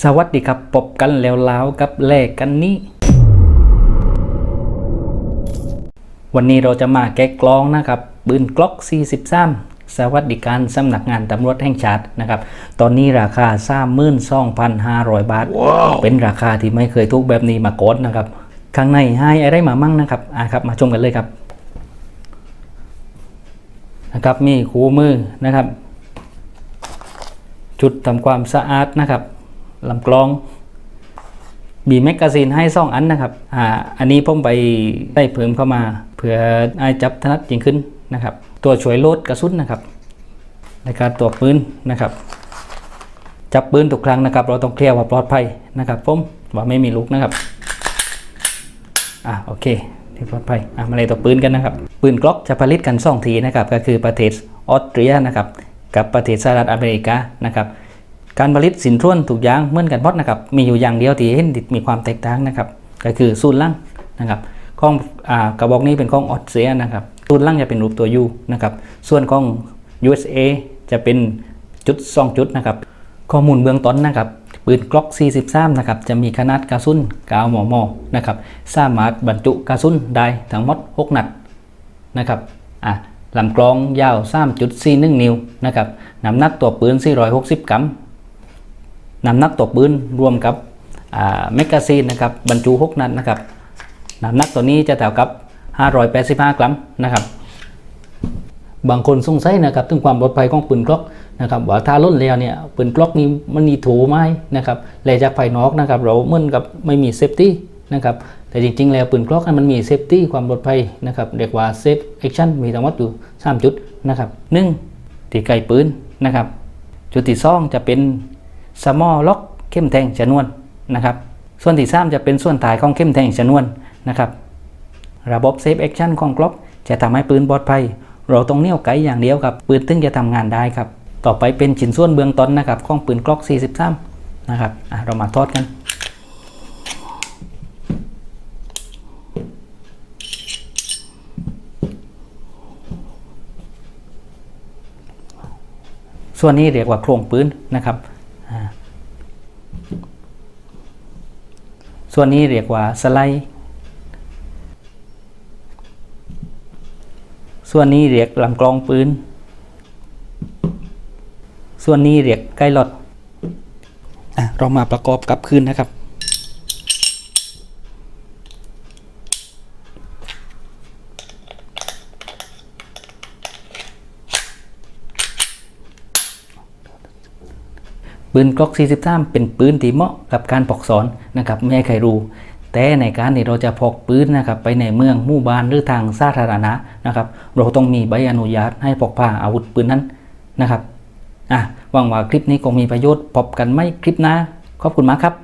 สวัสดีครับพบกันแล้วแล้วกับแลกกันนี้ วันนี้เราจะมาแกะกลองนะครับปืนกล็อก 43 สวัสดิการสำนักงานตำรวจแห่งชาตินะครับ ตอนนี้ราคา32,500บาทเป็นราคาที่ไม่เคยทุกแบบนี้มาก่อนนะครับ ข้างในให้อะไรมามั่งนะครับอะครับมาชมกันเลยครับนะครับมีคูมือนะครับ จุดทำความสะอาดนะครับ ลำกลองมีแมกกาซีนให้สองอันนะครับอ่าอันนี้ผมไปได้เพิ่มเข้ามาเพื่อให้จับถนัดยิ่งขึ้นนะครับ ตัวช่วยโลดกระสุนนะครับ ในการตัวปืนนะครับ จับปืนทุกครั้งนะครับ เราต้องเคลียร์ว่าปลอดภัยนะครับผมว่าไม่มีลูกนะครับอะโอเคที่ปลอดภัยอะมาเลยตัวปืนกันนะครับ ปืนกล็อกจะผลิตกันสองทีนะครับ ก็คือประเทศออสเตรียนะครับ กับประเทศสหรัฐอเมริกานะครับ การผลิตสินทวนถูกอย่างเหมือนกันหมดนะครับ มีอยู่อย่างเดียวที่เห็นมีความแตกต่างนะครับ ก็คือสูตรล่างนะครับของอกระบอกนี้เป็นของออสเตรียนะครับสูตรล่างจะเป็นรูปตัว U นะครับ ส่วนของ USA จะเป็นจุด2จุดนะครับ ข้อมูลเบื้องต้นนะครับ ปืนกล็อก 43 นะครับ จะมีขนาดกระสุน9มม นะครับ สามารถบรรจุกระสุนได้ทั้งหมด 6 นัดนะครับ อะลำกลองยาว 3.41 นิ้วนะครับ น้ำหนักตัวปืน 460 กรัม น้ำหนักตัวปืนรวมกับแมกกาซีนนะครับบรรจุ 6 นัดนะครับน้ำหนักตัวนี้จะเท่ากับ 585 กรัมนะครับบางคนสงสัยนะครับถึงความปลอดภัยของปืนกล็อกนะครับว่าถ้าล้นแล้วเนี่ยปืนกล็อกนี้มันมีถูไหมนะครับแลจากภายนอกนะครับเราเหมือนกับไม่มีเซฟตี้นะครับแต่จริงๆ แล้วปืนกล็อกนั้นมันมีเซฟตี้ความปลอดภัยนะครับเรียกว่าเซฟแอคชั่นมีทั้งหมดอยู่ 3 จุดนะครับหนึ่งที่ไกลปืนนะครับจุดที่สองจะเป็น สมอล็อกเข้มแทงชนวนนะครับ ส่วนที่สามจะเป็นส่วนถ่ายของเข้มแทงชนวนนะครับ ระบบเซฟแอคชั่นของกล็อกจะทำให้ปืนปลอดภัย เราต้องเนี่ยวไกอย่างเดียวครับ ปืนถึงจะทำงานได้ครับ ต่อไปเป็นชิ้นส่วนเบื้องต้นนะครับของปืนกล็อก 43 นะครับเรามาทอดกันส่วนนี้เรียกว่าโครงปืนนะครับอ่า ส่วนนี้เรียกว่าสไลด์ ส่วนนี้เรียกลำกลองปืน ส่วนนี้เรียกไกลหลอดอะเรามาประกอบกับคืนนะครับ ปืนกล็อก 43 เป็นปืนที่เหมาะกับการปอกสอนนะครับไม่ให้ใครรู้ แต่ในการที่เราจะพกปืนนะครับไปในเมืองหมู่บ้านหรือทางสาธารณะนะครับ เราต้องมีใบอนุญาตให้พกพาอาวุธปืนนั้นนะครับอะหวังว่าคลิปนี้คงมีประโยชน์พบกันไหมคลิปหน้าขอบคุณมากครับ